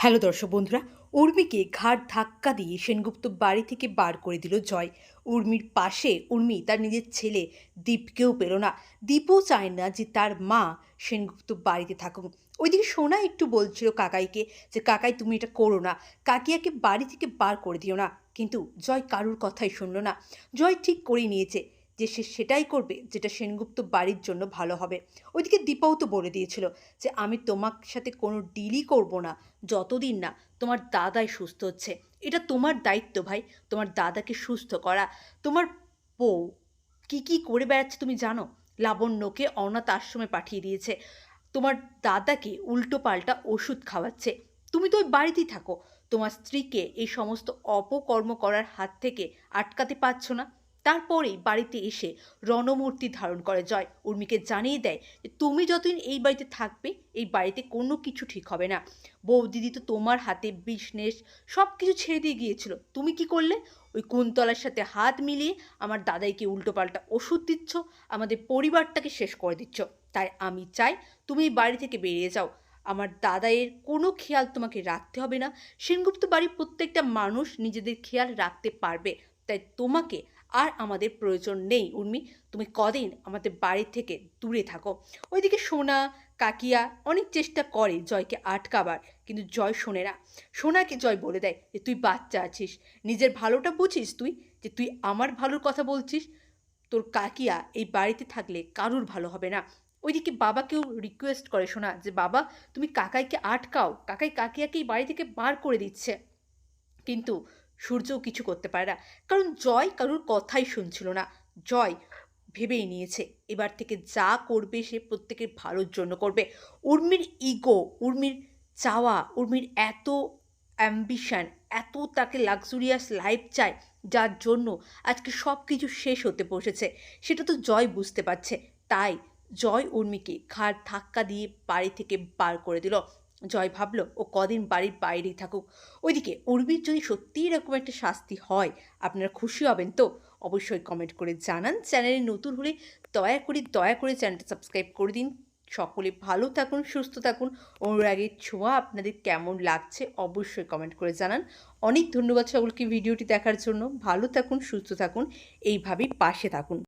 Hello দর্শক বন্ধুরা, উর্মিকে ঘাড় ধাক্কা দিয়ে সেনগুপ্ত বাড়ি থেকে বার করে দিল জয়। উর্মির পাশে উর্মি তার নিজের ছেলে দীপকেও পেল না। দীপও চায় না যে তার মা সেনগুপ্ত বাড়িতে থাকুক। ওইদিকে সোনা একটু বলছিল কাকাইকে যে, কাকাই, তুমি এটা করো না। কাকিয়াকে বাড়ি থেকে বার করে দিও না। কিন্তু জয় কারুর কথাই শুনলো না। জয় ঠিক করে নিয়েছে। যে সে সেটাই করবে, যেটা সেনগুপ্ত বাড়ির জন্য ভালো হবে। ওইদিকে দীপাও তো বলে দিয়েছিল যে, আমি তোমার সাথে কোনো ডিলই করব না, যতদিন না তোমার দাদাই সুস্থ হচ্ছে। এটা তোমার দায়িত্ব ভাই, তোমার দাদাকে সুস্থ করা। তোমার বউ কী কী করে বেড়াচ্ছে তুমি জানো? লাবণ্যকে অনাথ আশ্রমে পাঠিয়ে দিয়েছে। তোমার দাদাকে উল্টো পাল্টা ওষুধ খাওয়াচ্ছে। তুমি তো ওই বাড়িতেই থাকো। তোমার স্ত্রীকে এই সমস্ত অপকর্ম করার হাত থেকে আটকাতে পারছ না। তারপরেই বাড়িতে এসে রণমূর্তি ধারণ করে জয়। উর্মিকে জানিয়ে দেয় যে, তুমি যতদিন এই বাড়িতে থাকবে, এই বাড়িতে কোনো কিছু ঠিক হবে না। বৌদিদি তো তোমার হাতে বিজনেস সব কিছু ছেড়ে দিয়ে গিয়েছিল। তুমি কি করলে? ওই কুন্তলার সাথে হাত মিলিয়ে আমার দাদাইকে উল্টোপাল্টা ওষুধ দিচ্ছ, আমাদের পরিবারটাকে শেষ করে দিচ্ছ। তাই আমি চাই তুমি এই বাড়ি থেকে বেরিয়ে যাও। আমার দাদাইয়ের কোনো খেয়াল তোমাকে রাখতে হবে না। সেনগুপ্ত বাড়ির প্রত্যেকটা মানুষ নিজেদের খেয়াল রাখতে পারবে। তাই তোমাকে আর আমাদের প্রয়োজন নেই। উর্মি, তুমি কদিন আমাদের বাড়ি থেকে দূরে থাকো। ওইদিকে সোনা, কাকিয়া অনেক চেষ্টা করে জয়কে আটকাবার, কিন্তু জয় শোনে না। সোনাকে জয় বলে দেয় যে, তুই বাচ্চা আছিস। নিজের ভালোটা বুঝিস তুই যে, তুই আমার ভালোর কথা বলছিস? তোর কাকিয়া এই বাড়িতে থাকলে কারুর ভালো হবে না? ওইদিকে বাবাকেও রিকোয়েস্ট করে শোনা যে, বাবা, তুমি কাকাইকে আটকাও। কাকাই কাকিয়াকে এই বাড়ি থেকে বার করে দিচ্ছে। কিন্তু সূর্যও কিছু করতে পারে না। কারণ জয় কারুর কথাই শুনছিল না। জয় ভেবেই নিয়েছে, এবার থেকে যা করবে সে প্রত্যেকের ভালোর জন্য করবে। উর্মির ইগো উর্মির চাওয়া, উর্মির এত অ্যাম্বিশান এত তাকে লাক্সুরিয়াস লাইফ চায়, যার জন্য আজকে সব কিছু শেষ হতে বসেছে, সেটা তো জয় বুঝতে পারছে। তাই জয় উর্মিকে ঘাড় ধাক্কা দিয়ে বাড়ি থেকে বার করে দিল। জয় ভাবলো, ও কদিন বাড়ির বাইরেই থাকুক। ওইদিকে উর্মির যদি সত্যিই এরকম একটা শাস্তি হয়, আপনারা খুশি হবেন তো? অবশ্যই কমেন্ট করে জানান। চ্যানেলে নতুন হলে দয়া করে দয়া করে চ্যানেলটা সাবস্ক্রাইব করে দিন। সকলে ভালো থাকুন, সুস্থ থাকুন। অনুরাগের ছোঁয়া আপনাদের কেমন লাগছে অবশ্যই কমেন্ট করে জানান। অনেক ধন্যবাদ সকলকে ভিডিওটি দেখার জন্য। ভালো থাকুন, সুস্থ থাকুন। এইভাবেই পাশে থাকুন।